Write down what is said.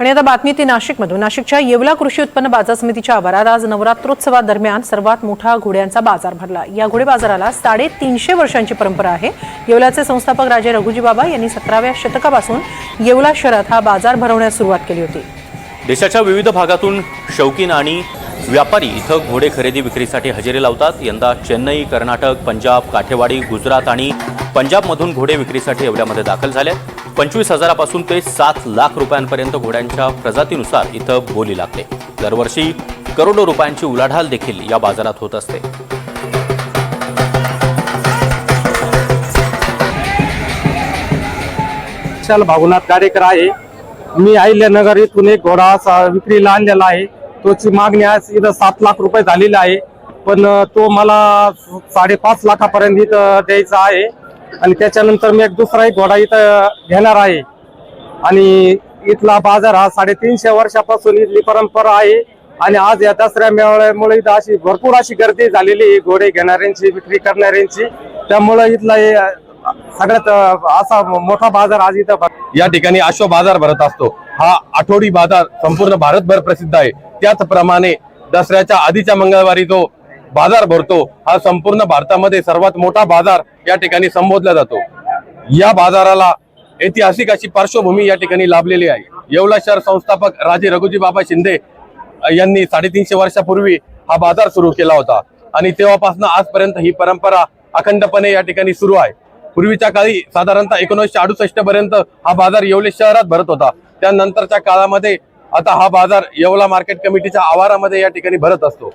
आणि आता बातमी ती नाशिकमधून. नाशिकच्या येवला कृषी उत्पन्न बाजार समितीच्या आवारात आज नवरात्रोत्सवादरम्यान सर्वात मोठा घोड्यांचा बाजार भरला. या घोडे बाजाराला साडेतीनशे वर्षांची परंपरा आहे. येवल्याचे संस्थापक राजे रघुजी बाबा यांनी सतराव्या शतकापासून येवला शहरात हा बाजार भरवण्यास सुरुवात केली होती. देशाच्या विविध भागातून शौकीन आणि व्यापारी इथं घोडे खरेदी विक्रीसाठी हजेरी लावतात. यंदा चेन्नई कर्नाटक पंजाब काठेवाडी गुजरात आणि पंजाबमधून घोडे विक्रीसाठी येवल्यामध्ये दाखल झाले पंचवीस हजारापासून ते सात लाख रुपयांपर्यंत घोड्यांच्या प्रजातीनुसार इथं बोली लागते. दरवर्षी करोडो रुपयांची उलाढाल देखील या बाजारात होत असते. विशाल भागुनाथ गाडेकर आहे. मी अहिल्यानगर इथून एक घोडा विक्रीला आणलेला आहे. तोची मागणी आज इथं सात लाख रुपये झालेली आहे. पण तो मला साडेपाच लाखापर्यंत इथं द्यायचा आहे. आणि त्याच्यानंतर मी एक दुसरा एक घोडा इथं घेणार आहे. आणि इथला बाजार हा साडेतीनशे वर्षापासून इथली परंपरा आहे. आणि आज या दसऱ्या मेळाव्यामुळे इथं अशी भरपूर अशी गर्दी झालेली आहे. घोडे घेणाऱ्यांची विक्री करणाऱ्यांची. त्यामुळं इथला हे, सगळ्यात असा मोठा बाजार आज इथं भर- या ठिकाणी अश्व बाजार भरत असतो. हा आठवडी बाजार संपूर्ण भारतभर प्रसिद्ध आहे. त्याचप्रमाणे दसऱ्याच्या आधीच्या मंगळवारी जो बाजार भरतो हा संपूर्ण भारतामध्ये सर्वात मोठा बाजार या ठिकाणी संबोधला जातो. या बाजाराला ऐतिहासिक अशी पार्श्वभूमी या ठिकाणी लाभलेली आहे. येवला शहर संस्थापक राजे रघुजी बाबा शिंदे यांनी साडेतीनशे वर्षापूर्वी हा बाजार सुरू केला होता. आणि तेव्हापासून आजपर्यंत ही परंपरा अखंडपणे या ठिकाणी सुरू आहे. पूर्वीच्या काळी साधारणतः एकोणीसशे अडुसष्ट पर्यंत हा बाजार येवले शहरात भरत होता. त्यानंतरच्या काळामध्ये आता हा बाजार येवला मार्केट कमिटीच्या आवारामध्ये या ठिकाणी भरत असतो.